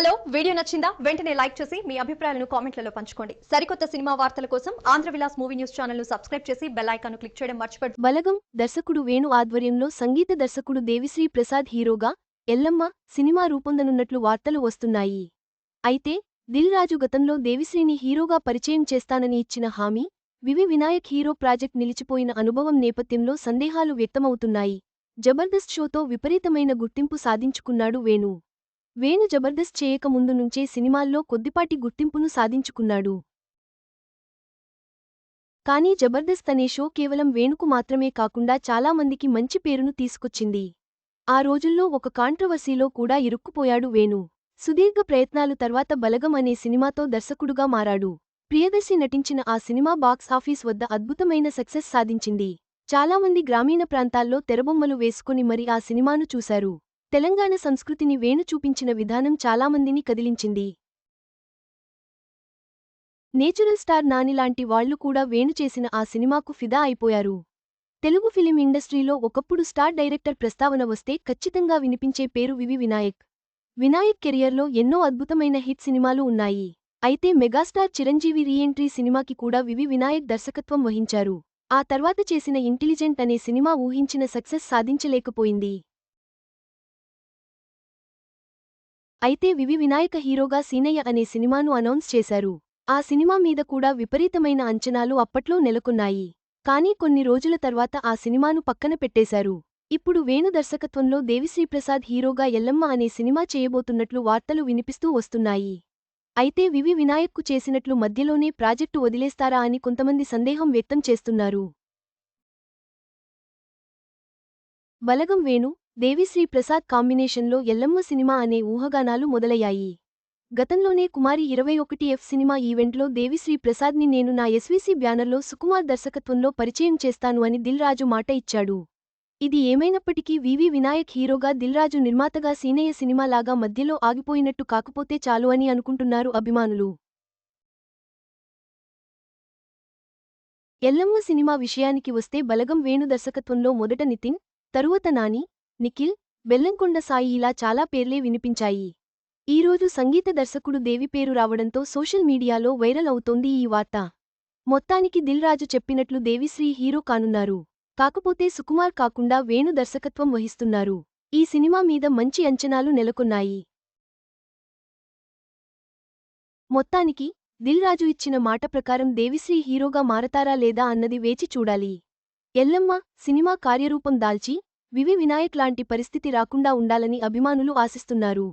Hello video నచ్చిందా? వెంటనే like చేసి మీ అభిప్రాయాలను కామెంట్లలో పంచుకోండి. సరికొత్త సినిమా వార్తల కోసం ఆంధ్ర విలాస్ మూవీ న్యూస్ ఛానల్ను సబ్స్క్రైబ్ చేసి బెల్ ఐకాన్ క్లిక్ చేయడం మర్చిపోండి బలగం దర్శకుడు వేణు ఆధ్వర్యంలో సంగీత దర్శకుడు దేవిశ్రీ ప్రసాద్ హీరోగా ఎల్లమ్మ సినిమా రూపొందనున్నట్లు వార్తలు వస్తున్నాయి. అయితే దిల్ రాజు గతంలో దేవిశ్రీని హీరోగా పరిచయం చేస్తానని ఇచ్చిన హామీ వివి వినాయక్ హీరో ప్రాజెక్ట్ నిలిచిపోయిన అనుభవం నేపథ్యంలో సందేహాలు వ్యక్తమవుతున్నాయి. జబర్దస్త్ షోతో విపరీతమైన గుర్తింపు సాధించుకున్నాడు వేణు. వేణు జబర్దస్త్ చేయక ముందు నుంచే సినిమాల్లో కొద్దిపాటి గుర్తింపును సాధించుకున్నాడు. కానీ జబర్దస్త్ అనే షో కేవలం వేణుకు మాత్రమే కాకుండా చాలా మందికి మంచి పేరును తీసుకొచ్చింది. ఆ రోజుల్లో ఒక కాంట్రవర్సీలో కూడా ఇరుక్కుపోయాడు వేణు. సుదీర్ఘ ప్రయత్నాలు తర్వాత బలగం అనే సినిమాతో దర్శకుడుగా మారాడు. ప్రియదర్శి నటించిన ఆ సినిమా బాక్స్ ఆఫీస్ వద్ద అద్భుతమైన సక్సెస్ సాధించింది. చాలామంది గ్రామీణ ప్రాంతాల్లో తెరబొమ్మలు వేసుకుని మరి ఆ సినిమాను చూశారు. తెలంగాణ సంస్కృతిని వేణు చూపించిన విధానం చాలామందిని కదిలించింది. నేచురల్ స్టార్ నానిలాంటి వాళ్ళు కూడా వేణు చేసిన ఆ సినిమాకు ఫిదా అయిపోయారు. తెలుగు ఫిలిం ఇండస్ట్రీలో ఒకప్పుడు స్టార్ డైరెక్టర్ ప్రస్తావన వస్తే ఖచ్చితంగా వినిపించే పేరు వివి వినాయక్. వినాయక్ కెరియర్లో ఎన్నో అద్భుతమైన హిట్ సినిమాలు ఉన్నాయి. అయితే మెగాస్టార్ చిరంజీవి రీఎంట్రీ సినిమాకి కూడా వివి వినాయక్ దర్శకత్వం వహించారు. ఆ తర్వాత చేసిన ఇంటెలిజెంట్ అనే సినిమా ఊహించిన సక్సెస్ సాధించలేకపోయింది. అయితే వివి వినాయక హీరోగా సీనయ్య అనే సినిమాను అనౌన్స్ చేశారు. ఆ సినిమా మీద కూడా విపరీతమైన అంచనాలు అప్పట్లో నెలకొన్నాయి. కానీ కొన్ని రోజుల తర్వాత ఆ సినిమాను పక్కన పెట్టేశారు. ఇప్పుడు వేణు దర్శకత్వంలో దేవిశ్రీప్రసాద్ హీరోగా ఎల్లమ్మ అనే సినిమా చేయబోతున్నట్లు వార్తలు వినిపిస్తూ వస్తున్నాయి. అయితే వివి వినాయక్కు చేసినట్లు మధ్యలోనే ప్రాజెక్టు వదిలేస్తారా అని కొంతమంది సందేహం వ్యక్తం చేస్తున్నారు. బలగం వేణు దేవిశ్రీ ప్రసాద్ కాంబినేషన్లో ఎల్లమ్మ సినిమా అనే ఊహగానాలు మొదలయ్యాయి. గతంలోనే కుమారి ఇరవై ఒకటి ఎఫ్ సినిమా ఈవెంట్లో దేవిశ్రీ ప్రసాద్ని నేను నా ఎస్వీసీ బ్యానర్లో సుకుమార్ దర్శకత్వంలో పరిచయం చేస్తాను అని దిల్ రాజు మాట ఇచ్చాడు. ఇది ఏమైనప్పటికీ వివి వినాయక్ హీరోగా దిల్ రాజు నిర్మాతగా సీనయ్య సినిమాలాగా మధ్యలో ఆగిపోయినట్టు కాకపోతే చాలు అని అనుకుంటున్నారు అభిమానులు. ఎల్లమ్మ సినిమా విషయానికి వస్తే బలగం వేణు దర్శకత్వంలో మొదట నితిన్ తరువాత నాని నిఖిల్ బెల్లంకొండ సాయి ఇలా చాలా పేర్లే వినిపించాయి. ఈరోజు సంగీత దర్శకుడు దేవి పేరు రావడంతో సోషల్ మీడియాలో వైరల్ అవుతోంది ఈ వార్త. మొత్తానికి దిల్ రాజు చెప్పినట్లు దేవిశ్రీ హీరో కానున్నారు. కాకపోతే సుకుమార్ కాకుండా వేణు దర్శకత్వం వహిస్తున్నారు. ఈ సినిమా మీద మంచి అంచనాలు నెలకొన్నాయి. మొత్తానికి దిల్ రాజు ఇచ్చిన మాట ప్రకారం దేవిశ్రీ హీరోగా మారతారా లేదా అన్నది వేచి చూడాలి. ఎల్లమ్మ సినిమా కార్యరూపం దాల్చి వివి వినాయక్ లాంటి పరిస్థితి రాకుండా ఉండాలని అభిమానులు ఆశిస్తున్నారు.